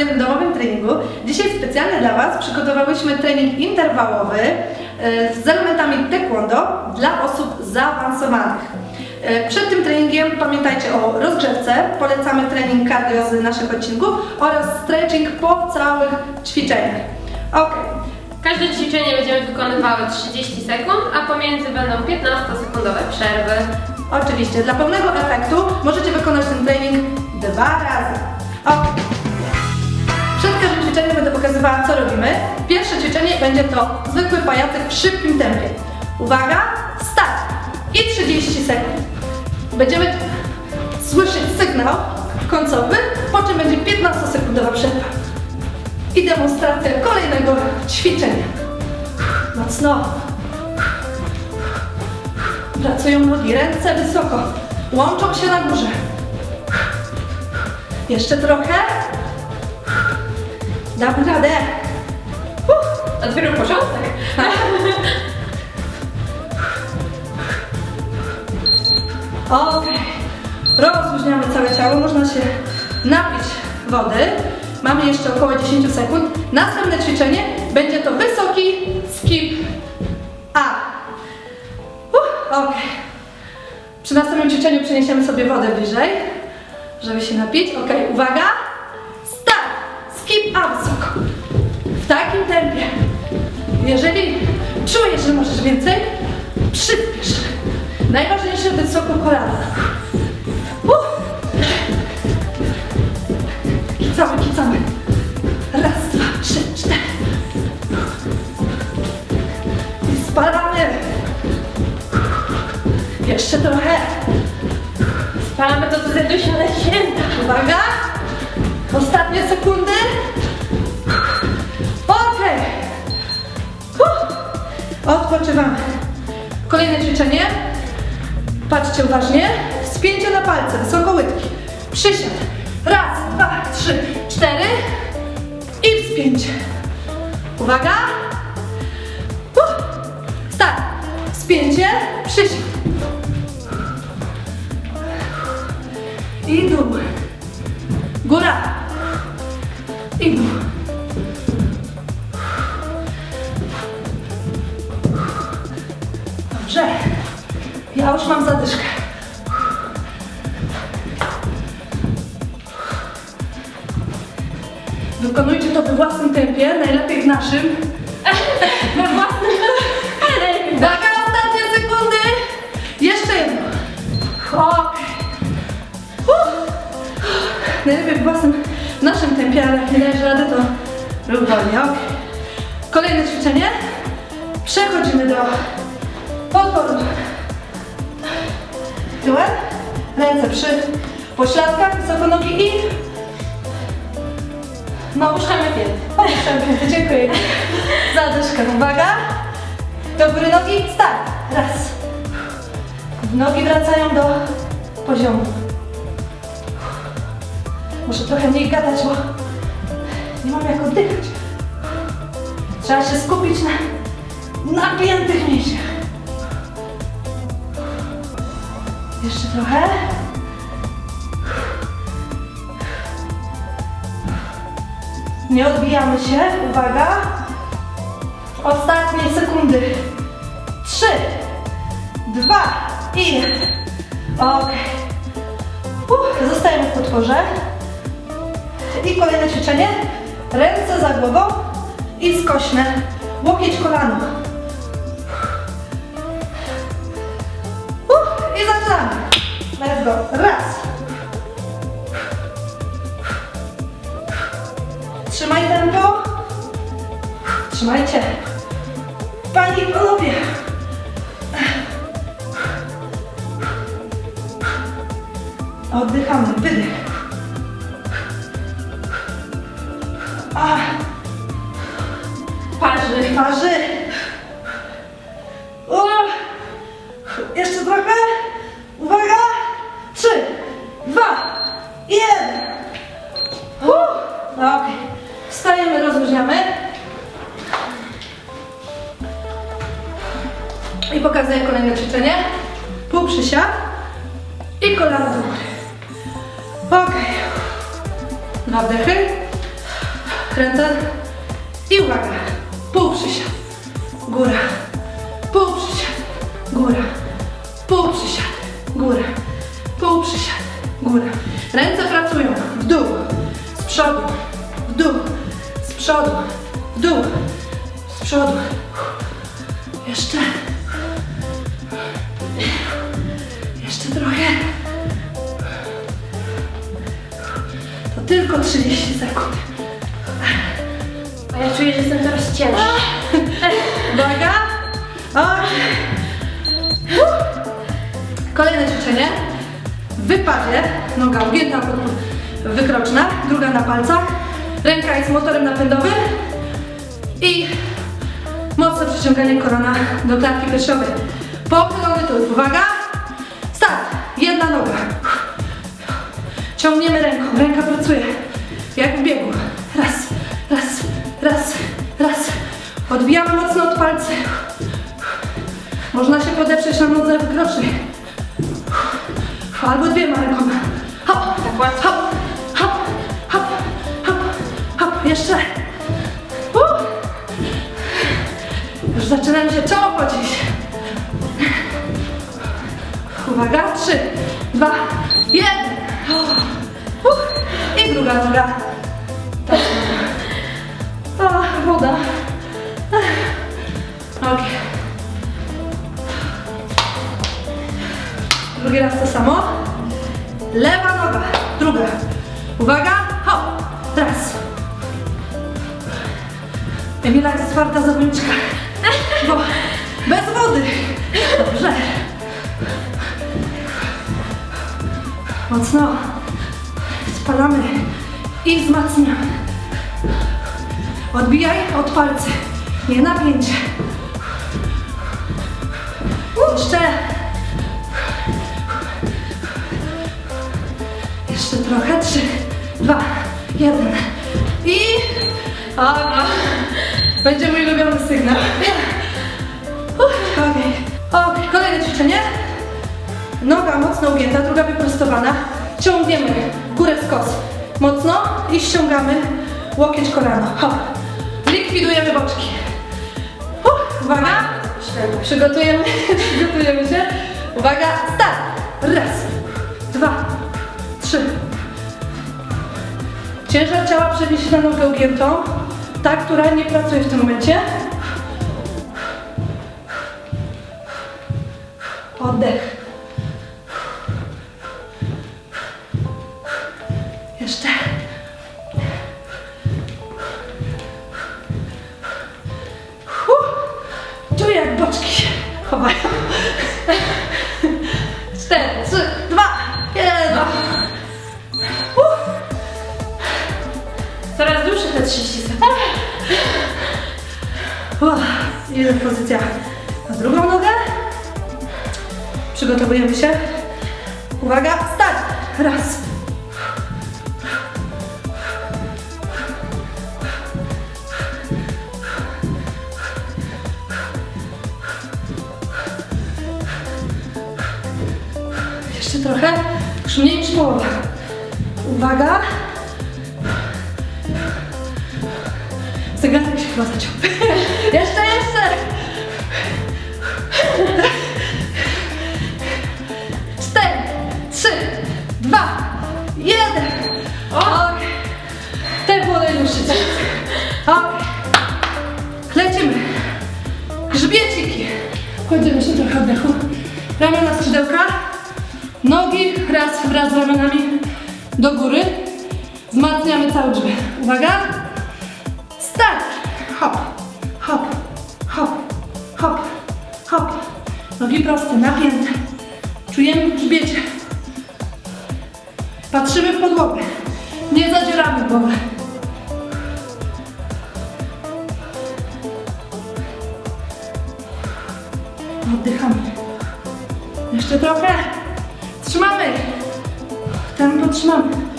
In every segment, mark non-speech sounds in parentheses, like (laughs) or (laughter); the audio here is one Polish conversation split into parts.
kolejnym domowym treningu. Dzisiaj specjalnie dla Was przygotowałyśmy trening interwałowy e, z elementami taekwondo dla osób zaawansowanych. E, Przed tym treningiem pamiętajcie o rozgrzewce, polecamy trening cardio z naszych odcinków oraz stretching po całych ćwiczeniach. Ok, Każde ćwiczenie będziemy wykonywały 30 sekund, a pomiędzy będą 15-sekundowe przerwy. oczywiście dla pełnego efektu możecie wykonać ten trening dwa razy. Ok. Przed każdym ćwiczeniem będę pokazywała, co robimy. Pierwsze ćwiczenie będzie to zwykły pajacyk w szybkim tempie. Uwaga, start! I 30 sekund. Będziemy słyszeć sygnał końcowy, po czym będzie 15-sekundowa przerwa. I demonstracja kolejnego ćwiczenia. Mocno. Pracują nogi, ręce wysoko. Łączą się na górze. Jeszcze trochę. Damy radę. To dopiero początek. (laughs) Okej. Rozluźniamy całe ciało, można się napić wody. Mamy jeszcze około 10 sekund. Następne ćwiczenie będzie to wysoki skip A. Uff, Okej. Przy następnym ćwiczeniu przeniesiemy sobie wodę bliżej, żeby się napić. Okej, uwaga. Jeżeli czujesz, że możesz więcej, przyspiesz. Najważniejsze wysoko kolana. Kicamy, kicamy. Raz, dwa, trzy, cztery. I spalamy. Jeszcze trochę. Spalamy to, co znajduje się na święta. Uwaga. Ostatnie sekundy. Odpoczywamy. Kolejne ćwiczenie. Patrzcie uważnie. Wspięcie na palce, wysoko łydki. Przysiad. Raz, dwa, trzy, cztery. I wspięcie. Uwaga. Uh. Start. Wspięcie, przysiad. I dół. Góra. Ja już mam zadyszkę. Wykonujcie to we własnym tempie, najlepiej w naszym. (laughs) We własnym... Uwaga, ostatnie sekundy. Jeszcze jedno. Uff. Najlepiej w własnym, w naszym tempie, ale jak nie dajesz rady, to rób wolniej, okej. Kolejne ćwiczenie. Przechodzimy do podporu. Tyłem, ręce przy pośladkach, wysoko nogi i no, uszczamy pięty. Opuszczamy pięty, dziękuję. Zadyszka, uwaga. Do góry nogi, start. Raz. Nogi wracają do poziomu. Muszę trochę mniej gadać, bo nie mam jak oddychać. Trzeba się skupić na napiętych mięśniach. Jeszcze trochę. Nie odbijamy się. Uwaga. Ostatnie sekundy. Trzy, dwa i. Okej. Uff, Zostajemy w potworze. I kolejne ćwiczenie. Ręce za głową i skośne. Łokieć kolano. Let's go. Raz. Trzymaj tempo. Trzymajcie. Panie i panowie. Oddychamy, wydech. A, Parzy. parzy. Pół przysiad i kolana do góry. Okej. Na wdechy. ręce. I uwaga, pół przysiad, góra, pół przysiad, góra, pół przysiad, góra, pół przysiad, góra. Ręce pracują. W dół, z przodu, w dół, z przodu, w dół, z przodu. Jeszcze tylko 30 sekund. A ja czuję, że jestem coraz cięższa. Uwaga! O. Kolejne ćwiczenie. W wypadzie noga ugięta, wykroczna, druga na palcach. Ręka jest motorem napędowym i mocne przyciąganie kolana do klatki piersiowej. Pochylony tył. Uwaga! Start! Jedna noga. Ciągniemy ręką. Ręka pracuje jak w biegu. Raz, raz, raz, raz. Odbijamy mocno od palcy. Można się podeprzeć na nodze wykrocznej. Albo dwiema rękoma. Hop, Tak łatwo. hop, hop, hop, hop, hop. Jeszcze. Uh. Już zaczyna mi się czoło pocić. Uwaga, trzy, dwa, jeden. Druga noga. Tak. Woda. Okej. Drugi raz to samo. Lewa noga, druga. Uwaga, hop, raz. Emila jest twarda zawodniczka, bo bez wody. Dobrze. Mocno spalamy i wzmacniamy. Odbijaj od palcy, nie napięcie. Jeszcze. Jeszcze trochę. Trzy, dwa, jeden. I... O, będzie mój ulubiony sygnał. Okej. Okej, kolejne ćwiczenie. Noga mocno ugięta, druga wyprostowana. Ciągniemy górę skos. Mocno i ściągamy łokieć kolano. Hop. Likwidujemy boczki. Uwaga. Przygotujemy, (laughs) przygotujemy się. Uwaga, start. Raz, dwa, trzy. Ciężar ciała przenieść na nogę ugiętą. Ta, która nie pracuje w tym momencie. Oddech. Te 30 sekund. Uff, Idę pozycja na drugą nogę. Przygotowujemy się. Uwaga, start. Raz. Jeszcze trochę. Już mniej niż połowa. Uwaga. Zegarek się chyba zaciął. (laughs) jeszcze, jeszcze! Cztery, trzy, dwa, jeden. Ok. Było najdłuższy czas. Ok. Lecimy. Grzbieciki. Kładziemy jeszcze trochę oddechu. Ramiona skrzydełka. Nogi raz wraz z ramionami do góry. Wzmacniamy cały grzbiet. Uwaga. Proste, napięte. Czujemy w grzbiecie. Patrzymy w podłogę. Nie zadzieramy głowy. Oddychamy. Jeszcze trochę. Trzymamy. Tempo trzymamy.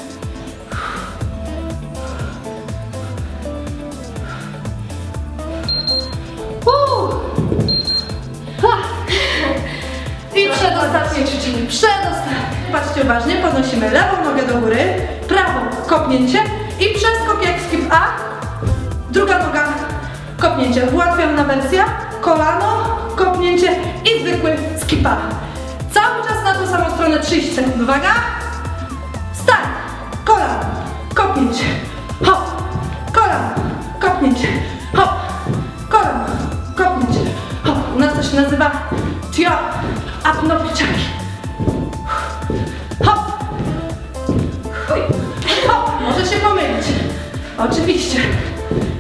Przedostatnie. Patrzcie uważnie, podnosimy lewą nogę do góry, prawą kopnięcie i przeskok jak skip A druga noga, kopnięcie. Ułatwiona wersja, kolano, kopnięcie i zwykły skipa. Cały czas na tą samą stronę 30 sekund. Uwaga! Start! Kolano, kopnięcie, hop, kolano, kopnięcie, hop, kolano, kopnięcie, hop. U nas to się nazywa tio, apnopiczaki. Oczywiście.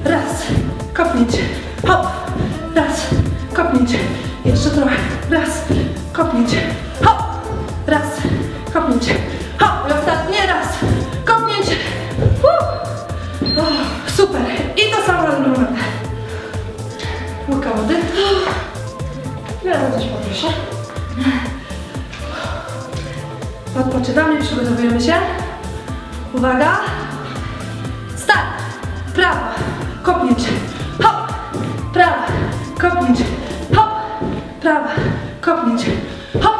Raz, kopnięcie, hop, raz, kopnięcie, jeszcze trochę, raz, kopnięcie, hop, raz, kopnięcie, hop, i ostatnie raz, kopnięcie, uh. Super, i to samo robimy. Łyka wody. Ja coś poproszę. Odpoczywamy, przygotowujemy się. Uwaga. Prawa. Kopnięcie. Hop. Prawa. Kopnięcie. Hop. Prawa. Kopnięcie. Hop.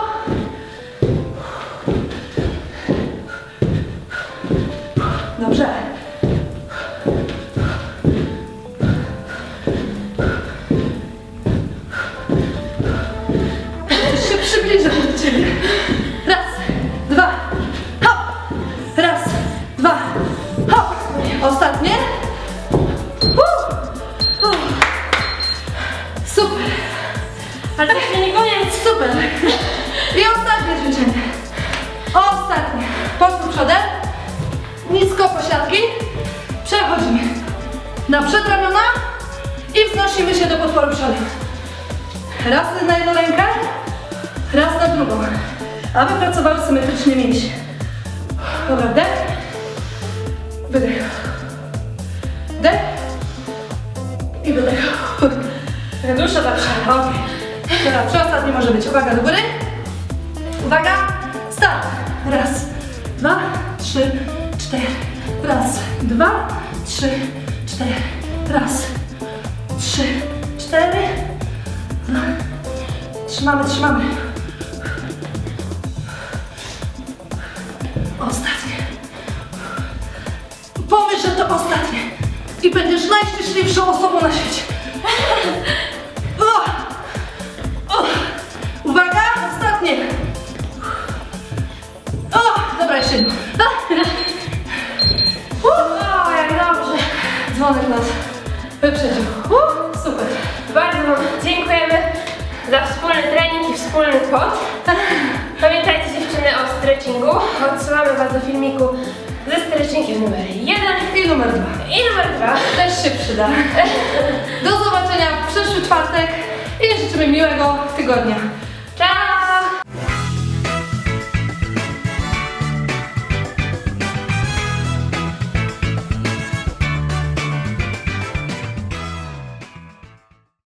Dobrze. Na przedramiona i wznosimy się do podporu przodem. Raz na jedną rękę, raz na drugą, aby pracowały symetrycznie mięśnie. Dobra, wdech. Wydech. Wdech. I wydech. Dłuższa ta przerwa. Okej. Dobra, przedostatni może być. Uwaga do góry. Uwaga. Start. Raz, dwa, trzy, cztery. Raz, dwa, trzy, Raz, trzy, cztery. Dwa. Trzymamy, trzymamy. Ostatnie. Pomyśl, że to ostatnie. I będziesz najszczęśliwszą osobą na świecie. (laughs) Wam dziękujemy za wspólny trening i wspólny pot. Pamiętajcie dziewczyny o stretchingu. Odsyłamy Was do filmiku ze stretchingiem numer 1 I numer dwa. i numer 2. Też się przyda. Do zobaczenia w przyszły czwartek i życzymy miłego tygodnia.